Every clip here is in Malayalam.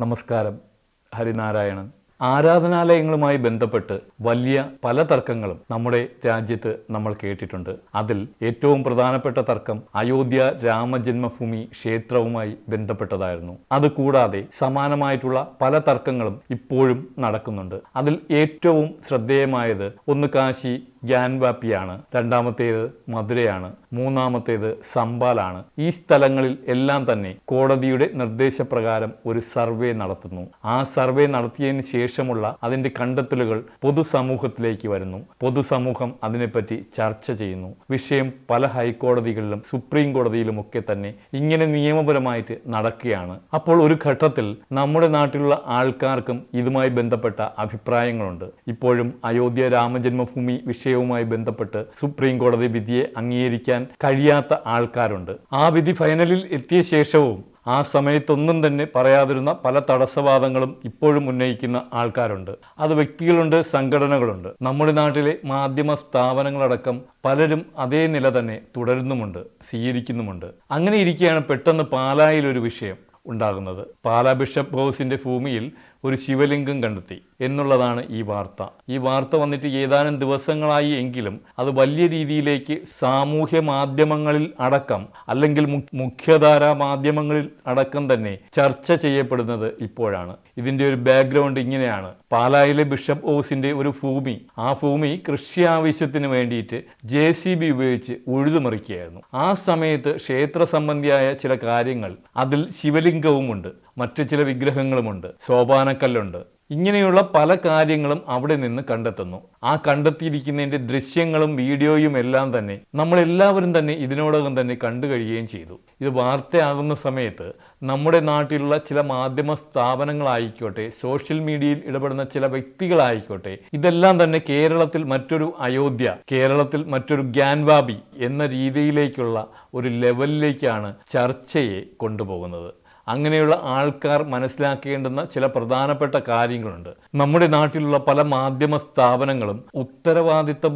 നമസ്കാരം. ഹരിനാരായണൻ. ആരാധനാലയങ്ങളുമായി ബന്ധപ്പെട്ട് വലിയ പല തർക്കങ്ങളും നമ്മുടെ രാജ്യത്ത് നമ്മൾ കേട്ടിട്ടുണ്ട്. അതിൽ ഏറ്റവും പ്രധാനപ്പെട്ട തർക്കം അയോധ്യ രാമജന്മഭൂമി ക്ഷേത്രവുമായി ബന്ധപ്പെട്ടതായിരുന്നു. അതുകൂടാതെ സമാനമായിട്ടുള്ള പല തർക്കങ്ങളും ഇപ്പോഴും നടക്കുന്നുണ്ട്. അതിൽ ഏറ്റവും ശ്രദ്ധേയമായത് ഒന്ന് കാശി ഗ്യാൻവാപ്പിയാണ്. രണ്ടാമത്തേത് മധുരയാണ്. മൂന്നാമത്തേത് സമ്പാലാണ് ഈ സ്ഥലങ്ങളിൽ എല്ലാം തന്നെ കോടതിയുടെ നിർദ്ദേശപ്രകാരം ഒരു സർവേ നടത്തുന്നു. ആ സർവേ നടത്തിയതിന് ശേഷമുള്ള അതിന്റെ കണ്ടെത്തലുകൾ പൊതുസമൂഹത്തിലേക്ക് വരുന്നു. പൊതുസമൂഹം അതിനെപ്പറ്റി ചർച്ച ചെയ്യുന്നു. വിഷയം പല ഹൈക്കോടതികളിലും സുപ്രീം കോടതിയിലും ഒക്കെ തന്നെ ഇങ്ങനെ നിയമപരമായിട്ട് നടക്കുകയാണ്. അപ്പോൾ ഒരു ഘട്ടത്തിൽ നമ്മുടെ നാട്ടിലുള്ള ആൾക്കാർക്കും ഇതുമായി ബന്ധപ്പെട്ട അഭിപ്രായങ്ങളുണ്ട്. ഇപ്പോഴും അയോധ്യ രാമജന്മഭൂമി വിഷയവുമായി ബന്ധപ്പെട്ട് സുപ്രീം കോടതി വിധിയെ അംഗീകരിക്കാൻ കഴിയാത്ത ആൾക്കാരുണ്ട്. ആ വിധി ഫൈനലിൽ എത്തിയ ശേഷവും ആ സമയത്തൊന്നും തന്നെ പറയാതിരുന്ന പല തടസ്സവാദങ്ങളും ഇപ്പോഴും ഉന്നയിക്കുന്ന ആൾക്കാരുണ്ട്. അത് വ്യക്തികളുണ്ട് സംഘടനകളുണ്ട്. നമ്മുടെ നാട്ടിലെ മാധ്യമ സ്ഥാപനങ്ങളടക്കം പലരും അതേ നില തന്നെ തുടരുന്നുമുണ്ട് സ്വീകരിക്കുന്നുമുണ്ട്. അങ്ങനെ ഇരിക്കുകയാണ് പെട്ടെന്ന് പാലായിൽ ഒരു വിഷയം. ഉണ്ടാകുന്നത്. പാലാ ബിഷപ്പ് ഹൗസിന്റെ ഭൂമിയിൽ ഒരു ശിവലിംഗം കണ്ടെത്തി എന്നുള്ളതാണ് ഈ വാർത്ത. ഈ വാർത്ത വന്നിട്ട് ഏതാനും ദിവസങ്ങളായി എങ്കിലും അത് വലിയ രീതിയിലേക്ക് സാമൂഹ്യ മാധ്യമങ്ങളിൽ അടക്കം അല്ലെങ്കിൽ മുഖ്യധാരാ മാധ്യമങ്ങളിൽ അടക്കം തന്നെ ചർച്ച ചെയ്യപ്പെടുന്നത് ഇപ്പോഴാണ്. ഇതിന്റെ ഒരു ബാക്ക്ഗ്രൗണ്ട് ഇങ്ങനെയാണ്. പാലായിലെ ബിഷപ്പ് ഹൗസിന്റെ ഒരു ഭൂമി. ആ ഭൂമി കൃഷി ആവശ്യത്തിന് വേണ്ടിയിട്ട് ജെ സി ബി ഉപയോഗിച്ച് ഉഴുതുമറിക്കുകയായിരുന്നു. ആ സമയത്ത് ക്ഷേത്ര സംബന്ധിയായ ചില കാര്യങ്ങൾ അതിൽ ശിവലിംഗവുമുണ്ട്. മറ്റു ചില വിഗ്രഹങ്ങളുമുണ്ട്. സോപാനക്കല്ലുണ്ട്. ഇങ്ങനെയുള്ള പല കാര്യങ്ങളും അവിടെ നിന്ന് കണ്ടെത്തുന്നു. ആ കണ്ടെത്തിയിരിക്കുന്നതിന്റെ ദൃശ്യങ്ങളും വീഡിയോയും എല്ലാം തന്നെ നമ്മളെല്ലാവരും തന്നെ ഇതിനോടകം തന്നെ കണ്ടു കഴിയുകയും ചെയ്തു. ഇത് വാർത്തയാകുന്ന സമയത്ത് നമ്മുടെ നാട്ടിലുള്ള ചില മാധ്യമ സ്ഥാപനങ്ങളായിക്കോട്ടെ സോഷ്യൽ മീഡിയയിൽ ഇടപെടുന്ന ചില വ്യക്തികളായിക്കോട്ടെ ഇതെല്ലാം തന്നെ കേരളത്തിൽ മറ്റൊരു അയോധ്യ കേരളത്തിൽ മറ്റൊരു ഗ്യാൻവാബി എന്ന രീതിയിലേക്കുള്ള ഒരു ലെവലിലേക്കാണ് ചർച്ചയെ കൊണ്ടുപോകുന്നത്. അങ്ങനെയുള്ള ആൾക്കാർ മനസ്സിലാക്കേണ്ടുന്ന ചില പ്രധാനപ്പെട്ട കാര്യങ്ങളുണ്ട്. നമ്മുടെ നാട്ടിലുള്ള പല മാധ്യമ സ്ഥാപനങ്ങളും ഉത്തരവാദിത്ത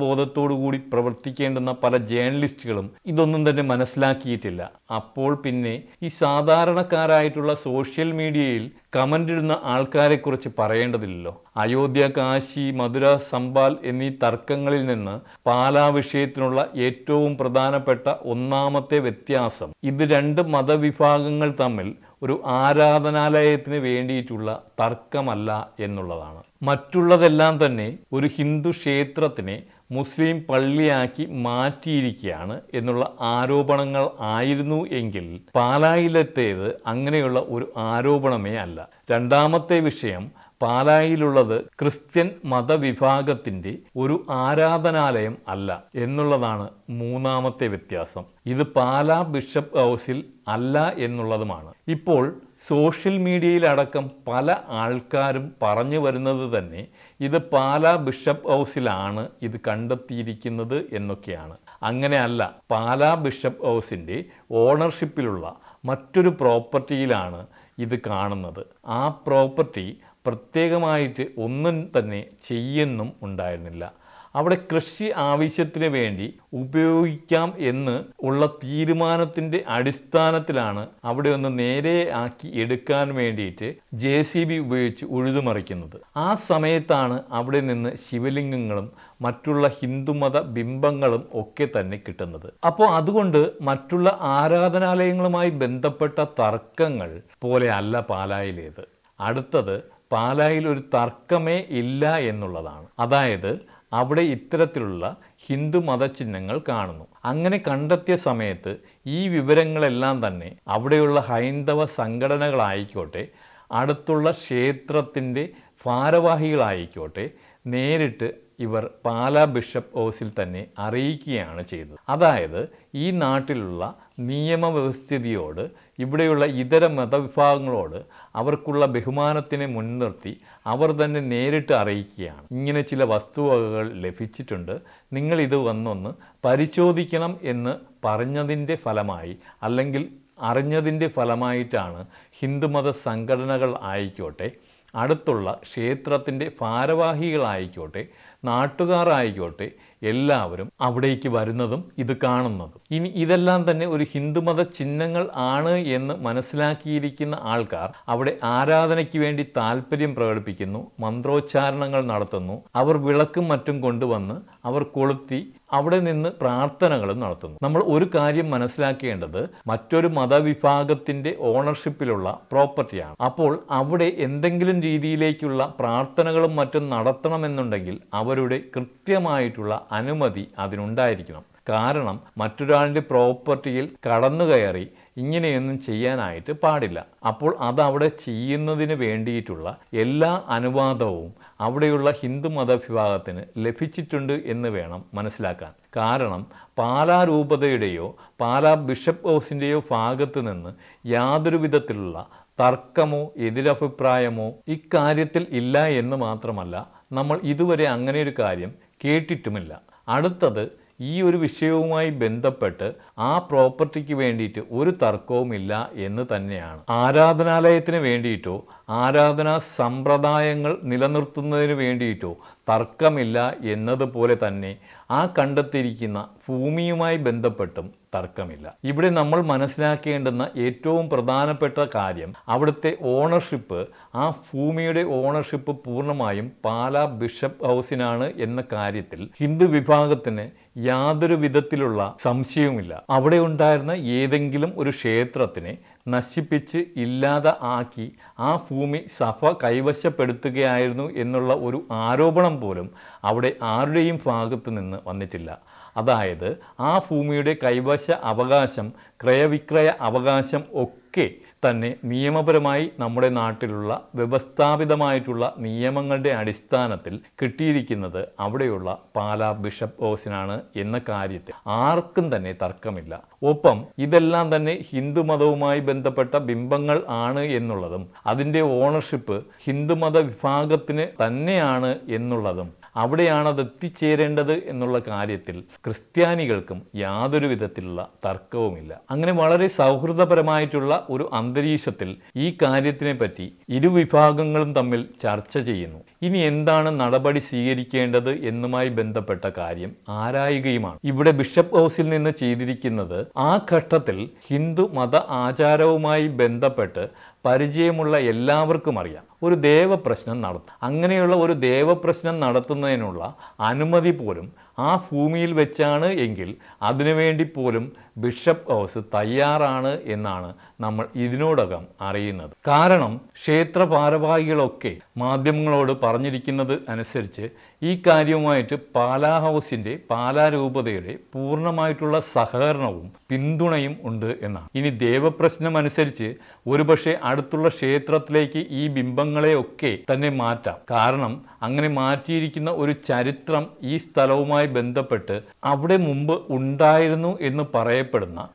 കൂടി പ്രവർത്തിക്കേണ്ടുന്ന പല ജേർണലിസ്റ്റുകളും ഇതൊന്നും തന്നെ മനസ്സിലാക്കിയിട്ടില്ല. അപ്പോൾ പിന്നെ ഈ സാധാരണക്കാരായിട്ടുള്ള സോഷ്യൽ മീഡിയയിൽ കമന്റ് ഇടുന്ന ആൾക്കാരെക്കുറിച്ച് പറയേണ്ടതില്ലല്ലോ. അയോധ്യ കാശി മധുര സംബാൽ എന്നീ തർക്കങ്ങളിൽ നിന്ന് പാലാ വിഷയത്തിനുള്ള ഏറ്റവും പ്രധാനപ്പെട്ട ഒന്നാമത്തെ വ്യത്യാസം. ഇത് രണ്ട് മതവിഭാഗങ്ങൾ തമ്മിൽ ഒരു ആരാധനാലയത്തിന് വേണ്ടിയിട്ടുള്ള തർക്കമല്ല എന്നുള്ളതാണ്. മറ്റുള്ളതെല്ലാം തന്നെ ഒരു ഹിന്ദു ക്ഷേത്രത്തിനെ മുസ്ലിം പള്ളിയാക്കി മാറ്റിയിരിക്കുകയാണ് എന്നുള്ള ആരോപണങ്ങൾ ആയിരുന്നു എങ്കിൽ പാലായിലത്തേത് അങ്ങനെയുള്ള ഒരു ആരോപണമേ അല്ല. രണ്ടാമത്തെ വിഷയം പാലായിലുള്ളത് ക്രിസ്ത്യൻ മതവിഭാഗത്തിന്റെ ഒരു ആരാധനാലയം അല്ല എന്നുള്ളതാണ് മൂന്നാമത്തെ വ്യത്യാസം. ഇത് പാലാ ബിഷപ്പ് ഹൗസിൽ അല്ല എന്നുള്ളതുമാണ്. ഇപ്പോൾ സോഷ്യൽ മീഡിയയിലടക്കം പല ആൾക്കാരും പറഞ്ഞു വരുന്നത് തന്നെ ഇത് പാലാ ബിഷപ്പ് ഹൗസിലാണ് ഇത് കണ്ടെത്തിയിരിക്കുന്നത് എന്നൊക്കെയാണ്. അങ്ങനെയല്ല പാലാ ബിഷപ്പ് ഹൗസിന്റെ ഓണർഷിപ്പിലുള്ള മറ്റൊരു പ്രോപ്പർട്ടിയിലാണ് ഇത് കാണുന്നത്. ആ പ്രോപ്പർട്ടി പ്രത്യേകമായിട്ട് ഒന്നും തന്നെ ചെയ്യുന്നും ഉണ്ടായിരുന്നില്ല. അവിടെ കൃഷി ആവശ്യത്തിന് വേണ്ടി ഉപയോഗിക്കാം എന്ന് ഉള്ള തീരുമാനത്തിന്റെ അടിസ്ഥാനത്തിലാണ് അവിടെ ഒന്ന് നേരെ ആക്കി എടുക്കാൻ വേണ്ടിയിട്ട് ജെ സി ബി ഉപയോഗിച്ച് ഉഴുതുമറിക്കുന്നത്. ആ സമയത്താണ് അവിടെ നിന്ന് ശിവലിംഗങ്ങളും മറ്റുള്ള ഹിന്ദുമത ബിംബങ്ങളും ഒക്കെ തന്നെ കിട്ടുന്നത്. അപ്പോൾ അതുകൊണ്ട് മറ്റുള്ള ആരാധനാലയങ്ങളുമായി ബന്ധപ്പെട്ട തർക്കങ്ങൾ പോലെ അല്ല പാലായിലേത്. അടുത്തത് പാലായിൽ ഒരു തർക്കമേ ഇല്ല എന്നുള്ളതാണ്. അതായത് അവിടെ ഇത്തരത്തിലുള്ള ഹിന്ദു മതചിഹ്നങ്ങൾ കാണുന്നു. അങ്ങനെ കണ്ടെത്തിയ സമയത്ത് ഈ വിവരങ്ങളെല്ലാം തന്നെ അവിടെയുള്ള ഹൈന്ദവ സംഘടനകളായിക്കോട്ടെ അടുത്തുള്ള ക്ഷേത്രത്തിന്റെ ഭാരവാഹികളായിക്കോട്ടെ നേരിട്ട് ഇവർ പാലാ ബിഷപ്പ് ഹൗസിൽ തന്നെ അറിയിക്കുകയാണ് ചെയ്തത്. അതായത് ഈ നാട്ടിലുള്ള നിയമവ്യവസ്ഥിതിയോട് ഇവിടെയുള്ള ഇതര മതവിഭാഗങ്ങളോട് അവർക്കുള്ള ബഹുമാനത്തിനെ മുൻനിർത്തി അവർ തന്നെ നേരിട്ട് അറിയിക്കുകയാണ്. ഇങ്ങനെ ചില വസ്തുവകകൾ ലഭിച്ചിട്ടുണ്ട്. നിങ്ങൾ ഇത് വന്നൊന്ന് പരിശോധിക്കണം എന്ന് പറഞ്ഞതിന്റെ ഫലമായി അല്ലെങ്കിൽ അറിഞ്ഞതിന്റെ ഫലമായിട്ടാണ് ഹിന്ദുമത സംഘടനകൾ ആയിക്കോട്ടെ അടുത്തുള്ള ക്ഷേത്രത്തിന്റെ ഭാരവാഹികളായിക്കോട്ടെ നാട്ടുകാരായിക്കോട്ടെ എല്ലാവരും അവിടേക്ക് വരുന്നതും ഇത് കാണുന്നതും. ഇനി ഇതെല്ലാം തന്നെ ഒരു ഹിന്ദുമത ചിഹ്നങ്ങൾ ആണ് എന്ന് മനസ്സിലാക്കിയിരിക്കുന്ന ആൾക്കാർ അവിടെ ആരാധനയ്ക്ക് വേണ്ടി താല്പര്യം പ്രകടിപ്പിക്കുന്നു മന്ത്രോച്ചാരണങ്ങൾ നടത്തുന്നു അവർ വിളക്കും മറ്റും കൊണ്ടുവന്ന് അവർ കൊളുത്തി അവിടെ നിന്ന് പ്രാർത്ഥനകളും നടത്തുന്നു. നമ്മൾ ഒരു കാര്യം മനസ്സിലാക്കേണ്ടത് മറ്റൊരു മതവിഭാഗത്തിന്റെ ഓണർഷിപ്പിലുള്ള പ്രോപ്പർട്ടിയാണ്. അപ്പോൾ അവിടെ എന്തെങ്കിലും രീതിയിലേക്കുള്ള പ്രാർത്ഥനകളും മറ്റും നടത്തണമെന്നുണ്ടെങ്കിൽ അവരുടെ കൃത്യമായിട്ടുള്ള അനുമതി അതിനുണ്ടായിരിക്കണം. കാരണം മറ്റൊരാളുടെ പ്രോപ്പർട്ടിയിൽ കടന്നു കയറി ഇങ്ങനെയൊന്നും ചെയ്യാനായിട്ട് പാടില്ല. അപ്പോൾ അതവിടെ ചെയ്യുന്നതിന് വേണ്ടിയിട്ടുള്ള എല്ലാ അനുവാദവും അവിടെയുള്ള ഹിന്ദു മതവിഭാഗത്തിന് ലഭിച്ചിട്ടുണ്ട് എന്ന് വേണം മനസ്സിലാക്കാൻ. കാരണം പാലാ രൂപതയുടെയോ പാലാ ബിഷപ്പ് ഹൗസിന്റെയോ ഭാഗത്ത് നിന്ന് യാതൊരു വിധത്തിലുള്ള തർക്കമോ എതിരഭിപ്രായമോ ഇക്കാര്യത്തിൽ ഇല്ല എന്ന് മാത്രമല്ല നമ്മൾ ഇതുവരെ അങ്ങനെയൊരു കാര്യം കേട്ടിട്ടുമില്ല. അടുത്തത് ഈ ഒരു വിഷയവുമായി ബന്ധപ്പെട്ട് ആ പ്രോപ്പർട്ടിക്ക് വേണ്ടിയിട്ട് ഒരു തർക്കവുമില്ല എന്ന് തന്നെയാണ്. ആരാധനാലയത്തിന് വേണ്ടിയിട്ടോ ആരാധനാ സമ്പ്രദായങ്ങൾ നിലനിർത്തുന്നതിന് വേണ്ടിയിട്ടോ തർക്കമില്ല എന്നതുപോലെ തന്നെ ആ കണ്ടെത്തിയിരിക്കുന്ന ഭൂമിയുമായി ബന്ധപ്പെട്ടും തർക്കമില്ല. ഇവിടെ നമ്മൾ മനസ്സിലാക്കേണ്ടുന്ന ഏറ്റവും പ്രധാനപ്പെട്ട കാര്യം അവിടുത്തെ ഓണർഷിപ്പ് ആ ഭൂമിയുടെ ഓണർഷിപ്പ് പൂർണമായും പാലാ ബിഷപ്പ് ഹൗസിനാണ് എന്ന കാര്യത്തിൽ ഹിന്ദു വിഭാഗത്തിന് യാതൊരു വിധത്തിലുള്ള സംശയവുമില്ല. അവിടെ ഉണ്ടായിരുന്ന ഏതെങ്കിലും ഒരു ക്ഷേത്രത്തിനെ നശിപ്പിച്ച് ഇല്ലാതെ ആക്കി ആ ഭൂമി സഭ കൈവശപ്പെടുത്തുകയായിരുന്നു എന്നുള്ള ഒരു ആരോപണം പോലും അവിടെ ആരുടെയും ഭാഗത്ത് നിന്ന് വന്നിട്ടില്ല. അതായത് ആ ഭൂമിയുടെ കൈവശ അവകാശം ക്രയവിക്രയ അവകാശം ഒക്കെ തന്നെ നിയമപരമായി നമ്മുടെ നാട്ടിലുള്ള വ്യവസ്ഥാപിതമായിട്ടുള്ള നിയമങ്ങളുടെ അടിസ്ഥാനത്തിൽ കിട്ടിയിരിക്കുന്നത് അവിടെയുള്ള പാലാ ബിഷപ്പ് ഓസിനാണ് എന്ന കാര്യത്തിൽ ആർക്കും തന്നെ തർക്കമില്ല. ഒപ്പം ഇതെല്ലാം തന്നെ ഹിന്ദുമതവുമായി ബന്ധപ്പെട്ട ബിംബങ്ങൾ ആണ് എന്നുള്ളതും അതിന്റെ ഓണർഷിപ്പ് ഹിന്ദുമത വിഭാഗത്തിന് തന്നെയാണ് എന്നുള്ളതും അവിടെയാണ് അത് എത്തിച്ചേരേണ്ടത് എന്നുള്ള കാര്യത്തിൽ ക്രിസ്ത്യാനികൾക്കും യാതൊരു വിധത്തിലുള്ള തർക്കവുമില്ല. അങ്ങനെ വളരെ സൗഹൃദപരമായിട്ടുള്ള ഒരു അന്തരീക്ഷത്തിൽ ഈ കാര്യത്തിനെ പറ്റി ഇരുവിഭാഗങ്ങളും തമ്മിൽ ചർച്ച ചെയ്യുന്നു. ഇനി എന്താണ് നടപടി സ്വീകരിക്കേണ്ടത് എന്നുമായി ബന്ധപ്പെട്ട കാര്യം ആരായുകയുമാണ്. ഇവിടെ ബിഷപ്പ് ഹൗസിൽ നിന്ന് ചെയ്തിരിക്കുന്നത് ആ ഘട്ടത്തിൽ ഹിന്ദു മത ആചാരവുമായി ബന്ധപ്പെട്ട് പരിചയമുള്ള എല്ലാവർക്കും അറിയാം. ഒരു ദേവപ്രശ്നം നടത്തും അങ്ങനെയുള്ള ഒരു ദേവപ്രശ്നം നടത്തുന്നതിനുള്ള അനുമതി പോലും ആ ഭൂമിയിൽ വെച്ചാണ് എങ്കിൽ അതിനുവേണ്ടി പോലും ബിഷപ്പ് ഹൗസ് തയ്യാറാണ് എന്നാണ് നമ്മൾ ഇതിനോടകം അറിയുന്നത്. കാരണം ക്ഷേത്ര ഭാരവാഹികളൊക്കെ മാധ്യമങ്ങളോട് പറഞ്ഞിരിക്കുന്നത് അനുസരിച്ച് ഈ കാര്യവുമായിട്ട് പാലാ ഹൗസിന്റെ പാലാ രൂപതയുടെ പൂർണമായിട്ടുള്ള സഹകരണവും പിന്തുണയും ഉണ്ട് എന്നാണ്. ഇനി ദേവപ്രശ്നം അനുസരിച്ച് ഒരുപക്ഷെ അടുത്തുള്ള ക്ഷേത്രത്തിലേക്ക് ഈ ബിംബങ്ങളെയൊക്കെ തന്നെ മാറ്റാം. കാരണം അങ്ങനെ മാറ്റിയിരിക്കുന്ന ഒരു ചരിത്രം ഈ സ്ഥലവുമായി ബന്ധപ്പെട്ട് അവിടെ മുമ്പ് ഉണ്ടായിരുന്നു എന്ന് പറയപ്പെടുന്ന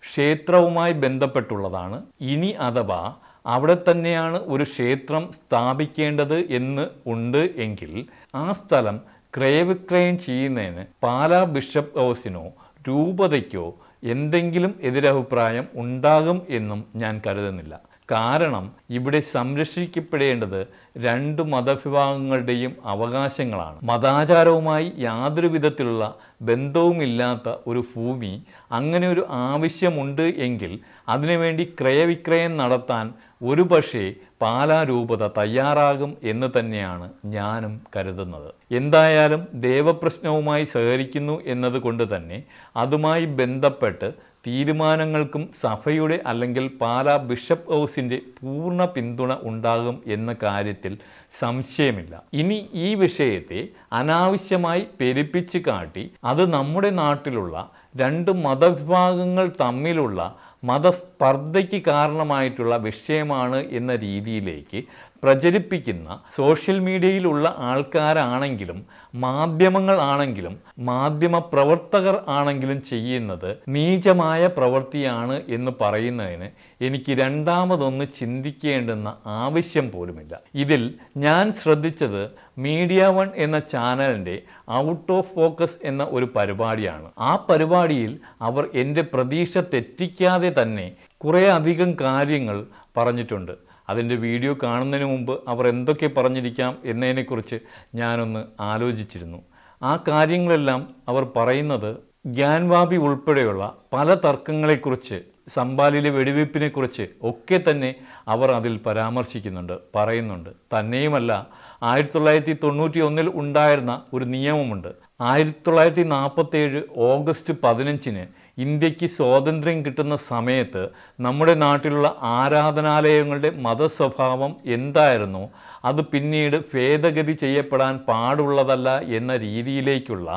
ക്ഷേത്രവുമായി ബന്ധപ്പെട്ടുള്ളതാണ്. ഇനി അഥവാ അവിടെ തന്നെയാണ് ഒരു ക്ഷേത്രം സ്ഥാപിക്കേണ്ടത് എന്ന് ഉണ്ട് എങ്കിൽ ആ സ്ഥലം ക്രയവിക്രയം ചെയ്യുന്നതിന് പാലാ ബിഷപ്പ് ഹൗസിനോ രൂപതയ്ക്കോ എന്തെങ്കിലും എതിരഭിപ്രായം ഉണ്ടാകും എന്നും ഞാൻ കരുതുന്നില്ല. കാരണം ഇവിടെ സംരക്ഷിക്കപ്പെടേണ്ടത് രണ്ട് മതവിഭാഗങ്ങളുടെയും അവകാശങ്ങളാണ്. മതാചാരവുമായി യാതൊരു വിധത്തിലുള്ള ബന്ധവുമില്ലാത്ത ഒരു ഭൂമി അങ്ങനെ ഒരു ആവശ്യമുണ്ട് എങ്കിൽ അതിനുവേണ്ടി ക്രയവിക്രയം നടത്താൻ ഒരു പക്ഷേ പാലാരൂപത തയ്യാറാകും എന്ന് തന്നെയാണ് ഞാനും കരുതുന്നത്. എന്തായാലും ദേവപ്രശ്നവുമായി സഹകരിക്കുന്നു എന്നതുകൊണ്ട് തന്നെ അതുമായി ബന്ധപ്പെട്ട് തീരുമാനങ്ങൾക്കും സഭയുടെ അല്ലെങ്കിൽ പാലാ ബിഷപ്പ് ഹൗസിന്റെ പൂർണ പിന്തുണ ഉണ്ടാകും എന്ന കാര്യത്തിൽ സംശയമില്ല. ഇനി ഈ വിഷയത്തെ അനാവശ്യമായി പെരുപ്പിച്ച് കാട്ടി അത് നമ്മുടെ നാട്ടിലുള്ള രണ്ട് മതവിഭാഗങ്ങൾ തമ്മിലുള്ള മതസ്പർദ്ധയ്ക്ക് കാരണമായിട്ടുള്ള വിഷയമാണ് എന്ന രീതിയിലേക്ക് പ്രചരിപ്പിക്കുന്ന സോഷ്യൽ മീഡിയയിലുള്ള ആൾക്കാരാണെങ്കിലും മാധ്യമങ്ങൾ ആണെങ്കിലും മാധ്യമ പ്രവർത്തകർ ആണെങ്കിലും ചെയ്യുന്നത് നീചമായ പ്രവൃത്തിയാണ് എന്ന് പറയുന്നതിന് എനിക്ക് രണ്ടാമതൊന്ന് ചിന്തിക്കേണ്ടുന്ന ആവശ്യം പോലുമില്ല. ഇതിൽ ഞാൻ ശ്രദ്ധിച്ചത് മീഡിയ വൺ എന്ന ചാനലിന്റെ ഔട്ട് ഓഫ് ഫോക്കസ് എന്ന ഒരു പരിപാടിയാണ്. ആ പരിപാടിയിൽ അവർ എന്റെ പ്രതീക്ഷ തെറ്റിക്കാതെ തന്നെ കുറേ അധികം കാര്യങ്ങൾ പറഞ്ഞിട്ടുണ്ട്. അതിന്റെ വീഡിയോ കാണുന്നതിന് മുമ്പ് അവർ എന്തൊക്കെ പറഞ്ഞിരിക്കാം എന്നതിനെക്കുറിച്ച് ഞാനൊന്ന് ആലോചിച്ചിരുന്നു. ആ കാര്യങ്ങളെല്ലാം അവർ പറയുന്നത് ഗ്യാൻവാബി ഉൾപ്പെടെയുള്ള പല തർക്കങ്ങളെക്കുറിച്ച് സംബാലിലെ വെടിവയ്പ്പിനെക്കുറിച്ച് ഒക്കെ തന്നെ അവർ അതിൽ പരാമർശിക്കുന്നുണ്ട് പറയുന്നുണ്ട്. തന്നെയുമല്ല ആയിരത്തി തൊള്ളായിരത്തി തൊണ്ണൂറ്റി ഒന്നിൽ ഉണ്ടായിരുന്ന ഒരു നിയമമുണ്ട്. ആയിരത്തി തൊള്ളായിരത്തി നാൽപ്പത്തേഴ് ഓഗസ്റ്റ് പതിനഞ്ചിന് ഇന്ത്യയ്ക്ക് സ്വാതന്ത്ര്യം കിട്ടുന്ന സമയത്ത് നമ്മുടെ നാട്ടിലുള്ള ആരാധനാലയങ്ങളുടെ മതസ്വഭാവം എന്തായിരുന്നു? അത് പിന്നീട് ഭേദഗതി ചെയ്യപ്പെടാൻ പാടുള്ളതല്ല എന്ന രീതിയിലേക്കുള്ള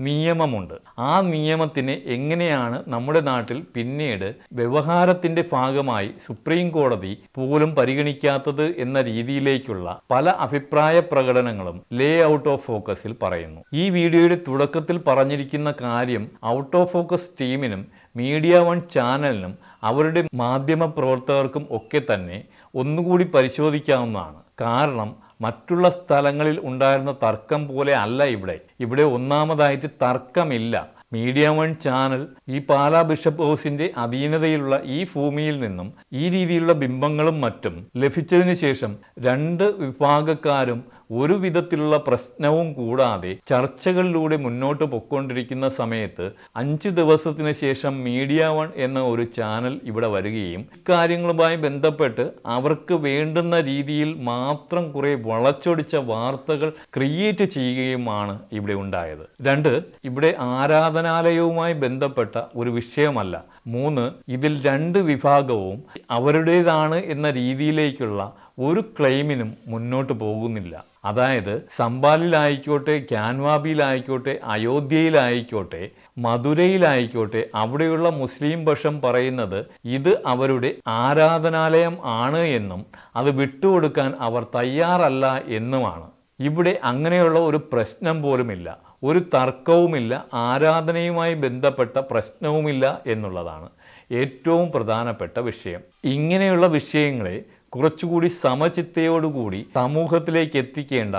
നിയമമുണ്ട്. ആ നിയമത്തിനെ എങ്ങനെയാണ് നമ്മുടെ നാട്ടിൽ പിന്നീട് വ്യവഹാരത്തിന്റെ ഭാഗമായി സുപ്രീം കോടതി പോലും പരിഗണിക്കാത്തത് എന്ന രീതിയിലേക്കുള്ള പല അഭിപ്രായ പ്രകടനങ്ങളും ലേ ഔട്ട് ഓഫ് ഫോക്കസിൽ പറയുന്നു. ഈ വീഡിയോയുടെ തുടക്കത്തിൽ പറഞ്ഞിരിക്കുന്ന കാര്യം ഔട്ട് ഓഫ് ഫോക്കസ് ടീമിനും മീഡിയ വൺ ചാനലിനും അവരുടെ മാധ്യമ പ്രവർത്തകർക്കും ഒക്കെ തന്നെ ഒന്നുകൂടി പരിശോധിക്കാവുന്നതാണ്. കാരണം മറ്റുള്ള സ്ഥലങ്ങളിൽ ഉണ്ടായിരുന്ന തർക്കം പോലെ അല്ല ഇവിടെ. ഇവിടെ ഒന്നാമതായിട്ട് തർക്കമില്ല. മീഡിയ വൺ ചാനൽ ഈ പാലാ ബിഷപ്പ് ഹൗസിന്റെ അധീനതയിലുള്ള ഈ ഭൂമിയിൽ നിന്നും ഈ രീതിയിലുള്ള ബിംബങ്ങളും മറ്റും ലഭിച്ചതിന് ശേഷം രണ്ട് വിഭാഗക്കാരും ഒരു വിധത്തിലുള്ള പ്രശ്നവും കൂടാതെ ചർച്ചകളിലൂടെ മുന്നോട്ട് പൊക്കൊണ്ടിരിക്കുന്ന സമയത്ത് അഞ്ച് ദിവസത്തിന് ശേഷം മീഡിയ വൺ എന്ന ഒരു ചാനൽ ഇവിടെ വരികയും ഇക്കാര്യങ്ങളുമായി ബന്ധപ്പെട്ട് അവർക്ക് വേണ്ടുന്ന രീതിയിൽ മാത്രം കുറേ വളച്ചൊടിച്ച വാർത്തകൾ ക്രിയേറ്റ് ചെയ്യുകയുമാണ് ഇവിടെ ഉണ്ടായത്. രണ്ട് ഇവിടെ ആരാധനാലയവുമായി ബന്ധപ്പെട്ട ഒരു വിഷയമല്ല. മൂന്ന് ഇതിൽ രണ്ട് വിഭാഗവും അവരുടേതാണ് എന്ന രീതിയിലേക്കുള്ള ഒരു ക്ലെയിമിനും മുന്നോട്ട് പോകുന്നില്ല. അതായത് സംബാലിലായിക്കോട്ടെ ക്യാൻവാബിയിലായിക്കോട്ടെ അയോധ്യയിലായിക്കോട്ടെ മധുരയിലായിക്കോട്ടെ അവിടെയുള്ള മുസ്ലിം പക്ഷം പറയുന്നത് ഇത് അവരുടെ ആരാധനാലയം ആണ് എന്നും അത് വിട്ടുകൊടുക്കാൻ അവർ തയ്യാറല്ല എന്നുമാണ്. ഇവിടെ അങ്ങനെയുള്ള ഒരു പ്രശ്നം പോലുമില്ല. ഒരു തർക്കവുമില്ല. ആരാധനയുമായി ബന്ധപ്പെട്ട പ്രശ്നവുമില്ല എന്നുള്ളതാണ് ഏറ്റവും പ്രധാനപ്പെട്ട വിഷയം. ഇങ്ങനെയുള്ള വിഷയങ്ങളെ കുറച്ചുകൂടി സമചിത്തയോടുകൂടി സമൂഹത്തിലേക്ക് എത്തിക്കേണ്ട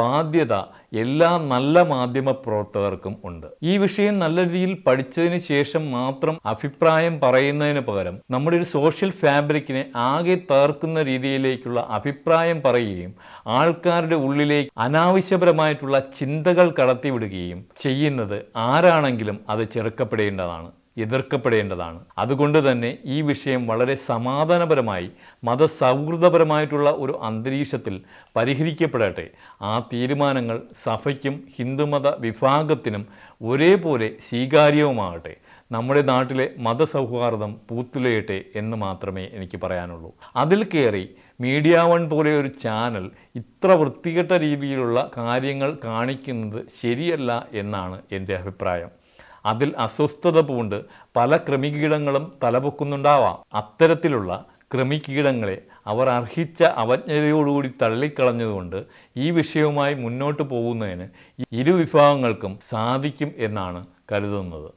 ബാധ്യത എല്ലാ നല്ല മാധ്യമ പ്രവർത്തകർക്കും ഉണ്ട്. ഈ വിഷയം നല്ല രീതിയിൽ പഠിച്ചതിന് ശേഷം മാത്രം അഭിപ്രായം പറയുന്നതിന് പകരം നമ്മുടെ ഒരു സോഷ്യൽ ഫാബ്രിക്കിനെ ആകെ തകർക്കുന്ന രീതിയിലേക്കുള്ള അഭിപ്രായം പറയുകയും ആൾക്കാരുടെ ഉള്ളിലേക്ക് അനാവശ്യപരമായിട്ടുള്ള ചിന്തകൾ കടത്തിവിടുകയും ചെയ്യുന്നത് ആരാണെങ്കിലും അത് ചെറുക്കപ്പെടേണ്ടതാണ്. എതിർക്കപ്പെടേണ്ടതാണ്. അതുകൊണ്ട് തന്നെ ഈ വിഷയം വളരെ സമാധാനപരമായി മതസൗഹൃദപരമായിട്ടുള്ള ഒരു അന്തരീക്ഷത്തിൽ പരിഹരിക്കപ്പെടട്ടെ. ആ തീരുമാനങ്ങൾ സഭയ്ക്കും ഹിന്ദുമത വിഭാഗത്തിനും ഒരേപോലെ സ്വീകാര്യവുമാകട്ടെ. നമ്മുടെ നാട്ടിലെ മതസൗഹാർദ്ദം പൂത്തുലയട്ടെ എന്ന് മാത്രമേ എനിക്ക് പറയാനുള്ളൂ. അതിൽ കയറി മീഡിയ വൺ പോലെ ഒരു ചാനൽ ഇത്ര വൃത്തികെട്ട രീതിയിലുള്ള കാര്യങ്ങൾ കാണിക്കുന്നത് ശരിയല്ല എന്നാണ് എന്റെ അഭിപ്രായം. അതിൽ അസ്വസ്ഥത പൂണ്ട് പല ക്രമികീടങ്ങളും തലപൊക്കുന്നുണ്ടാവാം. അത്തരത്തിലുള്ള ക്രമികീടങ്ങളെ അവർ അർഹിച്ച അവജ്ഞതയോടുകൂടി തള്ളിക്കളഞ്ഞതുകൊണ്ട് ഈ വിഷയവുമായി മുന്നോട്ട് പോകുന്നതിന് ഇരു വിഭാഗങ്ങൾക്കും സാധിക്കും എന്നാണ് കരുതുന്നത്.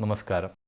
നമസ്കാരം.